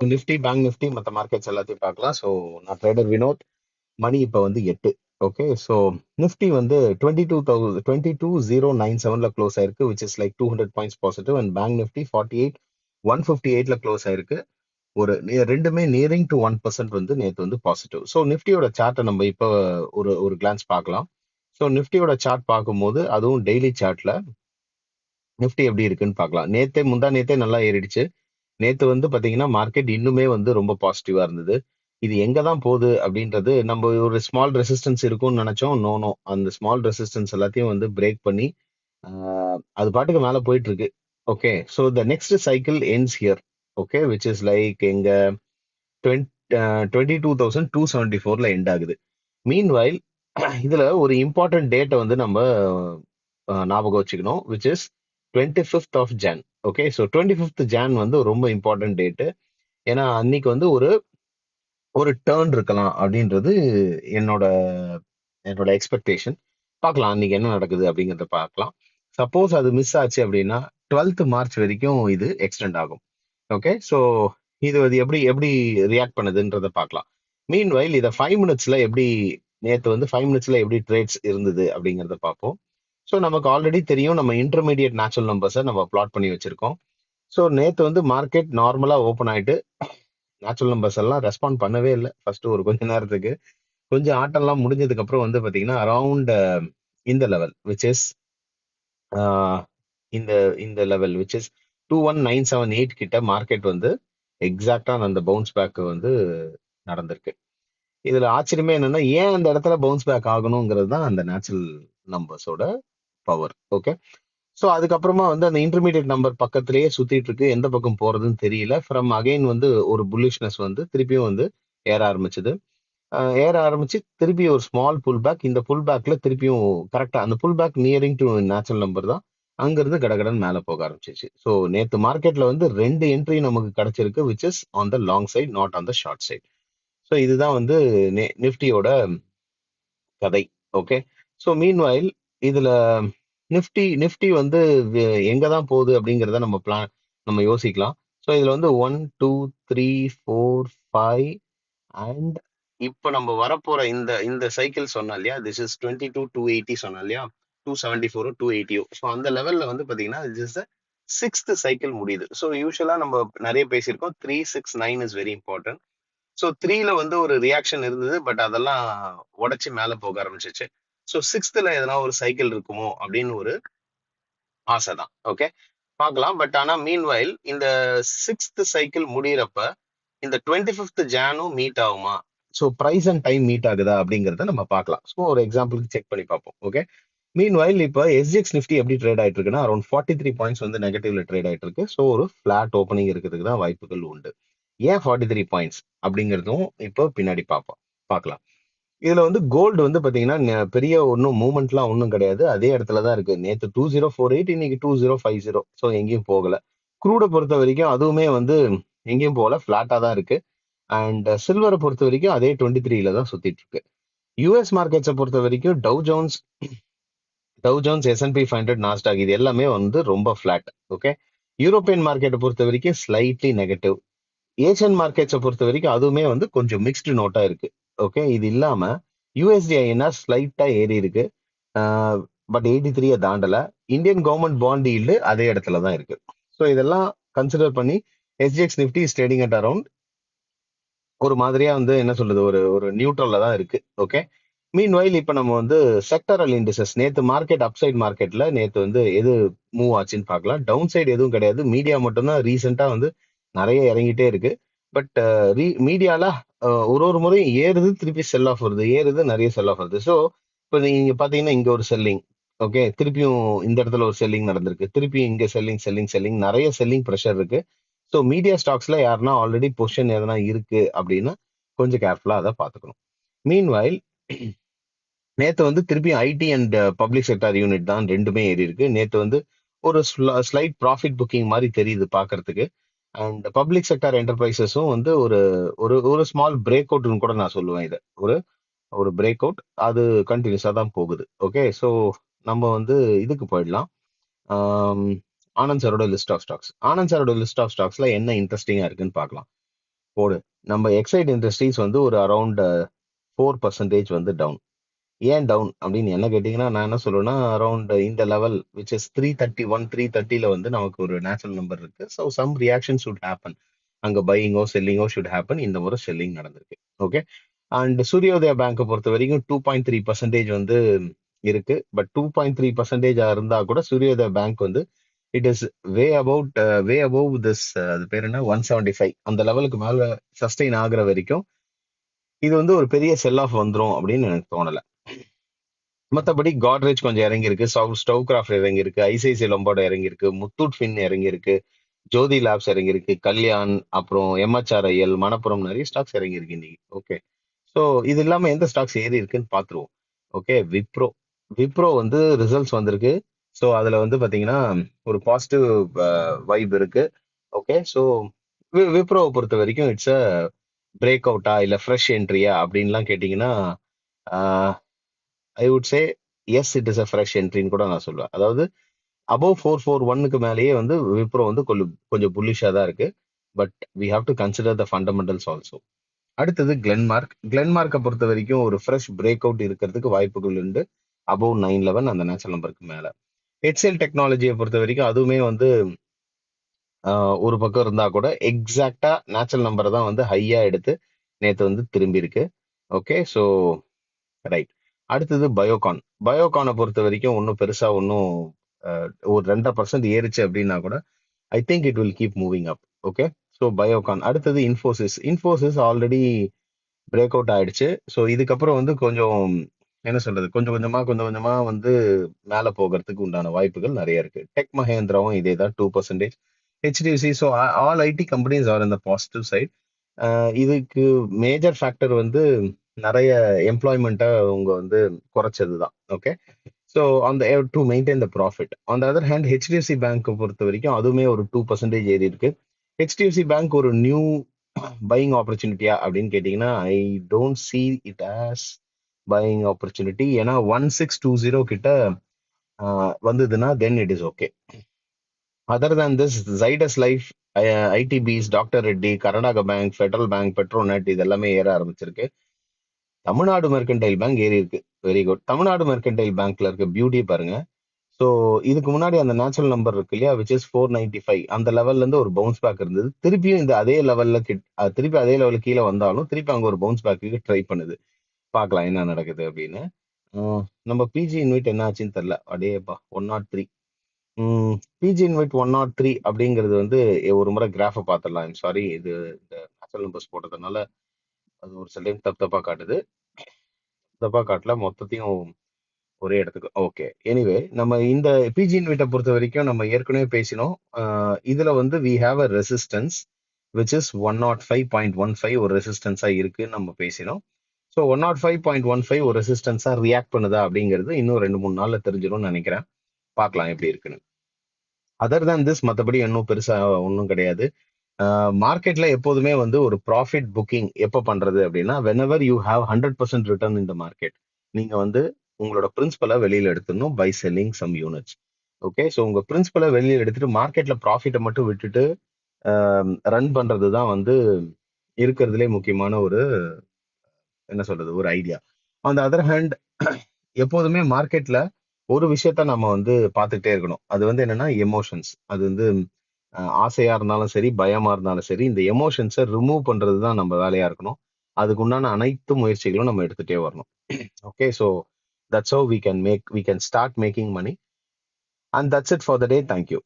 Nifty bank Nifty மற்ற markets எல்லாத்தையும் பார்க்கலாம். ஸோ நான் ட்ரேடர் வினோத். மணி இப்போ வந்து எட்டு. ஓகே ஸோ நிஃப்டி வந்து twenty two thousand twenty two zero nine செவன்ல க்ளோஸ் ஆயிருக்கு which is like two hundred points positive and bank Nifty forty eight one fifty எயிட்ல க்ளோஸ் ஆயிருக்கு. ஒரு ரெண்டுமே நியரிங் டு ஒன் பர்சன்ட் வந்து நேற்று வந்து பாசிட்டிவ் ஸோ நிஃப்டியோட சார்ட்டை நம்ம இப்போ ஒரு ஒரு கிளான்ஸ் பார்க்கலாம். ஸோ நிஃப்டியோட சார்ட் பார்க்கும்போது அதுவும் டெய்லி சார்ட்ல நிஃப்டி எப்படி இருக்குன்னு பார்க்கலாம். நேத்தே முந்தா நேத்தே நல்லா ஏறிடுச்சு. நேத்து வந்து பாத்தீங்கன்னா மார்க்கெட் இன்னுமே வந்து ரொம்ப பாசிட்டிவா இருந்தது. இது எங்க தான் போகுது அப்படின்றது நம்ம ஒரு ஸ்மால் ரெசிஸ்டன்ஸ் இருக்கும்னு நினைச்சோம். நோ நோ அந்த ஸ்மால் ரெசிஸ்டன்ஸ் எல்லாத்தையும் வந்து பிரேக் பண்ணி அது பாட்டுக்கு மேலே போயிட்டு இருக்கு okay so the next cycle ends here okay which is like எங்க twenty two thousand two seventy ஃபோர்ல எண்ட் ஆகுது. மீன் வைல் இதுல ஒரு இம்பார்ட்டன்ட் டேட்டை வந்து நம்ம ஞாபகம் வச்சுக்கணும். Which is twenty fifth of June okay so twenty fifth June வந்து ரொம்ப இம்பார்ட்டன்ட் டேட்டு ஏன்னா அன்னைக்கு வந்து ஒரு ஒரு டேர்ன் இருக்கலாம் அப்படின்றது என்னோட என்னோட எக்ஸ்பெக்டேஷன் பார்க்கலாம் அன்னைக்கு என்ன நடக்குது அப்படிங்கிறத பார்க்கலாம். சப்போஸ் அது மிஸ் ஆச்சு அப்படின்னா டுவெல்த் மார்ச் வரைக்கும் இது எக்ஸ்டெண்ட் ஆகும். ஓகே ஸோ இது வந்து எப்படி எப்படி ரியாக்ட் பண்ணுதுன்றத பார்க்கலாம். மீன் வைல் இதை ஃபைவ் மினிட்ஸ்ல எப்படி நேற்று வந்து ஃபைவ் மினிட்ஸ்ல எப்படி ட்ரேட்ஸ் இருந்தது அப்படிங்கிறத பார்ப்போம். ஸோ நமக்கு ஆல்ரெடி தெரியும். நம்ம இன்டர்மீடியட் நேச்சுரல் நம்பர்ஸை நம்ம பிளாட் பண்ணி வச்சிருக்கோம். ஸோ நேற்று வந்து மார்க்கெட் நார்மலா ஓப்பன் ஆயிட்டு நேச்சுரல் நம்பர்ஸ் எல்லாம் ரெஸ்பாண்ட் பண்ணவே இல்லை. ஃபர்ஸ்ட் ஒரு கொஞ்ச நேரத்துக்கு. கொஞ்சம் ஆட்டம்லாம் முடிஞ்சதுக்கு அப்புறம் வந்து பாத்தீங்கன்னா அரவுண்ட் uh, இந்த லெவல் விச் இஸ் இந்த இந்த level which is two one nine seven eight கிட்ட மார்க்கெட் வந்து எக்ஸாக்டா அந்த பவுன்ஸ் பேக் வந்து நடந்திருக்கு. இதுல ஆச்சரியமே என்னன்னா ஏன் அந்த இடத்துல பவுன்ஸ் பேக் ஆகணுங்கிறது தான் அந்த நேச்சுரல் நம்பர்ஸோட பவர் ஓகே ஸோ அதுக்கப்புறமா வந்து அந்த இன்டர்மீடியட் நம்பர் பக்கத்திலேயே சுத்திட்டு இருக்கு எந்த பக்கம் போறதுன்னு தெரியல. ஃப்ரம் அகைன் வந்து ஒரு புல்லிஷ்னஸ் வந்து திருப்பியும் வந்து ஏற ஆரம்பிச்சது. ஏற ஆரம்பிச்சு திருப்பி ஒரு ஸ்மால் புல் பேக் இந்த புல் பேக்ல திருப்பியும் கரெக்டா அந்த pull back nearing to natural number தான். அங்கிருந்து கடகடன் மேலே போக ஆரம்பிச்சிச்சு. ஸோ நேற்று மார்க்கெட்ல வந்து ரெண்டு என்ட்ரி நமக்கு கிடைச்சிருக்கு which is on the long side not on the short side so இதுதான் வந்து நிஃப்டியோட கதை. ஓகே ஸோ மீன்வாயில் இதுல நிஃப்டி நிஃப்டி வந்து எங்க தான் போகுது அப்படிங்கிறத நம்ம பிளான் நம்ம யோசிக்கலாம். ஸோ இதுல வந்து one two three four five and இப்போ நம்ம வரப்போற இந்த இந்த சைக்கிள் சொன்னோம் இல்லையா? This is twenty two two eighty சொன்னோம் இல்லையா? டூ செவன்டி ஃபோர் டூ எயிட்டியோ ஸோ அந்த லெவல்ல வந்து பாத்தீங்கன்னா திஸ் இஸ் சிக்ஸ்த் சைக்கிள் முடியுது. ஸோ யூஸ்வலா நம்ம நிறைய பேசியிருக்கோம். Three six nine is very important so த்ரீல வந்து ஒரு ரியாக்ஷன் இருந்தது பட் அதெல்லாம் உடச்சி மேலே போக ஆரம்பிச்சிச்சு. ஸோ சிக்ஸ்த்தில் எதனா ஒரு சைக்கிள் இருக்குமோ அப்படின்னு ஒரு ஆசை தான் ஓகே பார்க்கலாம். பட் ஆனால் மீன் இந்த சிக்ஸ்த் சைக்கிள் முடியிறப்ப இந்த டுவெண்ட்டி ஃபிஃப்த் ஜானும் மீட் ஆகுமா? So price and time meet ஆகுதா அப்படிங்கிறத நம்ம பார்க்கலாம். ஸோ ஒரு எக்ஸாம்பிளுக்கு செக் பண்ணி பார்ப்போம். ஓகே மீன் வைல் இப்போ எஸ்ஜிஎக்ஸ் நிஃப்டி எப்படி ட்ரேட் ஆயிட்டு இருக்குன்னா அரௌண்ட் ஃபார்ட்டி த்ரீ பாயிண்ட்ஸ் வந்து நெகட்டிவ்ல ட்ரேட் ஆயிட்டு இருக்கு ஸோ ஒரு ஃபிளாட் ஓப்பனிங் இருக்கிறதுக்கு தான் வாய்ப்புகள் உண்டு. ஏன் ஃபார்ட்டி த்ரீ பாயிண்ட்ஸ் அப்படிங்கிறதும் இப்போ பின்னாடி பார்ப்போம். பார்க்கலாம். இதுல வந்து கோல்டு வந்து பாத்தீங்கன்னா நெ- பெரிய ஒன்றும் மூவ்மெண்ட்லாம் ஒன்றும் கிடையாது. அதே இடத்துல தான் இருக்கு. நேற்று டூ ஜீரோ ஃபோர் எயிட் இன்னைக்கு two zero five zero so எங்கேயும் போகல. க்ரூடை பொறுத்த வரைக்கும் அதுவுமே வந்து எங்கேயும் போகல. ஃபிளாட்டா தான் இருக்கு. அண்ட் சில்வரை பொறுத்த வரைக்கும் அதே டுவெண்ட்டி த்ரீல தான் சுத்திட்டு இருக்கு. யூஎஸ் மார்க்கெட்ஸை பொறுத்த வரைக்கும் Dow Jones Dow Jones S and P five hundred Nasdaq இது எல்லாமே வந்து ரொம்ப ஃபிளாட் ஓகே யூரோப்பியன் மார்க்கெட்டை பொறுத்த வரைக்கும் ஸ்லைட்லி நெகட்டிவ் ஏஷியன் மார்க்கெட்ஸை பொறுத்த வரைக்கும் அதுவுமே வந்து கொஞ்சம் மிக்ஸ்டு நோட்டாக இருக்கு. ஓகே இது இல்லாம யூஎஸ்டிஐஎன்ஆர் ஸ்லைட்டாக ஸ்லைட்டா ஏறி இருக்கு. பட் எயிட்டி த்ரீயை தாண்டல. இந்தியன் கவர்மெண்ட் பாண்ட் ஈல்டு அதே இடத்துல தான் இருக்கு. ஸோ இதெல்லாம் கன்சிடர் பண்ணி SGX Nifty starting at around ஒரு மாதிரியா வந்து என்ன சொல்றது ஒரு ஒரு நியூட்ரல்ல தான் இருக்கு. ஓகே மீன் வைல் இப்போ நம்ம வந்து செக்டரல் இண்டிசஸ் நேற்று மார்க்கெட் அப்சைட் மார்க்கெட்ல நேற்று வந்து எது மூவ் ஆச்சுன்னு பார்க்கலாம். டவுன் சைடு எதுவும் கிடையாது. மீடியா மட்டும்தான் ரீசெண்டாக வந்து நிறைய இறங்கிட்டே இருக்கு. பட் ரீ மீடியால ஒரு ஒரு முறையும் ஏறுது திருப்பி செல் ஆஃப் வருது. ஏறுது நிறைய செல் ஆஃப் வருது. ஸோ இப்போ நீங்க பாத்தீங்கன்னா இங்க ஒரு செல்லிங் ஓகே திருப்பியும் இந்த இடத்துல ஒரு செல்லிங் நடந்திருக்கு. திருப்பி இங்க செல்லிங் செல்லிங் செல்லிங் நிறைய செல்லிங் ப்ரெஷர் இருக்கு. ஸோ மீடியா ஸ்டாக்ஸ்ல யாருன்னா ஆல்ரெடி பொசிஷன் எதனா இருக்கு அப்படின்னா கொஞ்சம் கேர்ஃபுல்லா அதை பார்த்துக்கணும். மீன் நேற்று வந்து திருப்பி IT and public sector unit தான் ரெண்டுமே ஏறி இருக்கு. நேற்று வந்து ஒரு ஸ்லைட் ப்ராஃபிட் புக்கிங் மாதிரி தெரியுது பார்க்கறதுக்கு. அண்ட் பப்ளிக் செக்டார் என்டர்பிரைசஸும் வந்து ஒரு ஒரு ஒரு ஸ்மால் பிரேக் அவுட்னு கூட நான் சொல்லுவேன் இதை. ஒரு ஒரு பிரேக் அவுட் அது கண்டினியூஸாக தான் போகுது. ஓகே ஸோ நம்ம வந்து இதுக்கு போயிடலாம். ஆனந்த் சாரோட லிஸ்ட் ஆஃப் ஸ்டாக்ஸ் ஆனந்த் சாரோட லிஸ்ட் ஆஃப் ஸ்டாக்ஸ்ல என்ன இன்ட்ரெஸ்டிங்காக இருக்குன்னு பார்க்கலாம். போடு. நம்ம எக்ஸைட் இண்டஸ்ட்ரீஸ் வந்து ஒரு அரௌண்ட் ஃபோர் பர்சன்டேஜ் வந்து டவுன் ஏன் டவுன் அப்படின்னு என்ன கேட்டிங்கன்னா நான் என்ன சொல்லுவேன்னா அரௌண்ட் இந்த level which is three thirty one three தேர்ட்டியில் வந்து நமக்கு ஒரு நேச்சுரல் நம்பர் இருக்கு. So some reaction should happen அங்கே பையிங்கோ செல்லிங்கோ ஷுட் ஹேப்பன் இந்த முறை செல்லிங் நடந்திருக்கு. ஓகே அண்ட் சூரியோதயா பேங்கை பொறுத்த வரைக்கும் டூ பாயிண்ட் த்ரீ பர்சன்டேஜ் வந்து இருக்கு. பட் டூ பாயிண்ட் த்ரீ பர்சன்டேஜாக இருந்தால் கூட சூரியோதயா பேங்க் வந்து it is way about way above this அது பேர் என்ன? ஒன் செவன்டி ஃபைவ் அந்த லெவலுக்கு மேலே சஸ்டெயின் ஆகுற வரைக்கும் இது வந்து ஒரு பெரிய செல் ஆஃப் வந்துடும் அப்படின்னு எனக்கு தோணலை. மற்றபடி காட்ரேஜ் கொஞ்சம் இறங்கியிருக்கு. ஸ்டவ் ஸ்டவ் கிராஃப்ட் இறங்கியிருக்கு ஐசிஐசி லொம்போட இறங்கியிருக்கு. முத்தூட் ஃபின் இறங்கியிருக்கு. ஜோதி லேப்ஸ் இறங்கியிருக்கு. கல்யாண் அப்புறம் எம்ஹெச்ஆர்ஐஎல் மணப்புரம் நிறைய ஸ்டாக்ஸ் இறங்கியிருக்கு இன்னைக்கு. ஓகே ஸோ இது இல்லாமல் எந்த ஸ்டாக்ஸ் ஏறி இருக்குன்னு பார்த்துருவோம். ஓகே விப்ரோ விப்ரோ வந்து ரிசல்ட்ஸ் வந்திருக்கு. ஸோ அதில் வந்து பார்த்தீங்கன்னா ஒரு பாசிட்டிவ் வைப் இருக்கு. ஓகே ஸோ விப்ரோவை பொறுத்த வரைக்கும் இட்ஸ் அ பிரேக் அவுட்டா இல்லை ஃப்ரெஷ் என்ட்ரியா அப்படின்லாம் கேட்டிங்கன்னா I would say yes it is a fresh என்ட்ரின்னு கூட நான் சொல்லுவேன். அதாவது அபவ் ஃபோர் ஃபோர் ஒன்னுக்கு மேலேயே வந்து விப்ரோ வந்து கொஞ்சம் கொஞ்சம் புல்லிஷாக தான் இருக்கு. But we have to consider the fundamentals also அடுத்தது கிளென்மார்க் கிளென்மார்க்கை பொறுத்த வரைக்கும் ஒரு ஃப்ரெஷ் பிரேக் அவுட் இருக்கிறதுக்கு வாய்ப்புகள் உண்டு. அபவ் நைன் லெவன் அந்த நேச்சுரல் நம்பருக்கு மேலே. ஹெச்எல் டெக்னாலஜியை பொறுத்த வரைக்கும் அதுவுமே வந்து ஒரு பக்கம் இருந்தா கூட எக்ஸாக்டா நேச்சுரல் நம்பரை தான் வந்து ஹையா எடுத்து நேற்று வந்து திரும்பி இருக்கு. ஓகே ஸோ ரைட் அடுத்தது பயோகான் பயோகானை பொறுத்த வரைக்கும் ஒன்றும் பெருசாக ஒன்றும் ஒரு ரெண்டரை பர்சன்ட் ஏறிச்சு அப்படின்னா கூட I think it will keep moving up okay so Biocon அடுத்தது Infosys Infosys already break out ஆயிடுச்சு. ஸோ இதுக்கப்புறம் வந்து கொஞ்சம் என்ன சொல்றது? கொஞ்சம் கொஞ்சமா கொஞ்சம் கொஞ்சமா வந்து மேலே போகிறதுக்கு உண்டான வாய்ப்புகள் நிறைய இருக்கு. டெக் மஹேந்திராவும் இதே தான் two percentage HDFC so all IT companies are இந்த பாசிட்டிவ் சைட் இதுக்கு மேஜர் ஃபேக்டர் வந்து நிறைய எம்ப்ளாய்மெண்ட்டை அவங்க வந்து குறைச்சது தான் ஓகே ஸோ அந்த டு மெயின்டைன் த ப்ராஃபிட் அந்த அதர் ஹேண்ட் ஹெச்டிஎஃப்சி பேங்க்கை பொறுத்த வரைக்கும் அதுவுமே ஒரு டூ பர்சன்டேஜ் ஏறி இருக்கு. ஹெச்டிஎஃப்சி பேங்க் ஒரு நியூ பையிங் ஆப்பர்ச்சுனிட்டியா அப்படின்னு கேட்டிங்கன்னா I don't see it as buying opportunity ஏன்னா ஒன் சிக்ஸ் டூ ஜீரோ கிட்ட வந்ததுன்னா then it is okay other than this Zydus Life IDBI doctor Reddy Karnataka Bank Federal Bank Petronet இது எல்லாமே ஏற ஆரம்பிச்சிருக்கு. தமிழ்நாடு மெர்கன்டைல் பேங்க் ஏறி இருக்கு. வெரி குட் தமிழ்நாடு மெர்கன்டைல் பேங்க்ல இருக்க பியூட்டி பாருங்க. ஸோ இதுக்கு முன்னாடி அந்த நேச்சுரல் நம்பர் இருக்கு இல்லையா which is four ninety five அந்த லெவல்ல இருந்து ஒரு பவுன்ஸ் பேக் இருந்தது. திருப்பியும் இந்த அதே லெவல்ல கிட் திருப்பி அதே லெவலுக்கு கீழே வந்தாலும் திருப்பி அங்கே ஒரு பவுன்ஸ் பேக்கு ட்ரை பண்ணுது. பார்க்கலாம் என்ன நடக்குது அப்படின்னு. நம்ம பிஜி இன்வைட் என்ன ஆச்சுன்னு தெரில அடேப்பா one naught three PG InvIT one naught three அப்படிங்கிறது வந்து ஒரு முறை கிராஃபை பார்த்துடலாம். சாரி இது இந்த நேச்சுரல் நம்பர்ஸ் போட்டதுனால அது ஒரு சில டைம் தப்பு தப்பாக காட்டுது. தப்பாக காட்டல மொத்தத்தையும் ஒரே இடத்துக்கு. ஓகே. எனிவே நம்ம இந்த பிஜி இன்வைட்டை பொறுத்த வரைக்கும் நம்ம ஏற்கனவே பேசினோம். இதில் இதுல வந்து we have a resistance which is one naught five point one five ஒரு ரெசிஸ்டன்ஸா இருக்குன்னு நம்ம பேசினோம். So one naught five point one five ஒரு ரெசிஸ்டன்ஸா ரியாக்ட் பண்ணுதா அப்படிங்கிறது இன்னும் ரெண்டு மூணு நாள்ல தெரிஞ்சிடும்னு நினைக்கிறேன். பார்க்கலாம் எப்படி இருக்குன்னு. அதர் தான் திஸ் மற்றபடி இன்னும் பெருசா ஒன்றும் கிடையாது. மார்க்கெட்ல எப்போதுமே வந்து ஒரு ப்ராஃபிட் புக்கிங் எப்போ பண்றது அப்படின்னா whenever you have hundred percent return இந்த மார்க்கெட் நீங்க வந்து உங்களோட பிரின்சிபலை வெளியில எடுத்துடணும் by selling some units okay so உங்க பிரின்சிபலை வெளியில எடுத்துட்டு மார்க்கெட்ல ப்ராஃபிட்டை மட்டும் விட்டுட்டு ரன் பண்றது தான் வந்து இருக்கிறதுலே முக்கியமான ஒரு என்ன சொல்றது ஒரு idea on the other hand எப்போதுமே மார்க்கெட்ல ஒரு விஷயத்த நம்ம வந்து பார்த்துக்கிட்டே இருக்கணும். அது வந்து என்னன்னா எமோஷன்ஸ் அது வந்து ஆசையா இருந்தாலும் சரி பயமா இருந்தாலும் சரி இந்த எமோஷன்ஸை ரிமூவ் பண்றது தான் நம்ம வேலையா இருக்கணும். அதுக்கு உண்டான அனைத்து முயற்சிகளும் நம்ம எடுத்துட்டே வரணும். Okay so that's how we can make we can start making money and that's it for the day thank you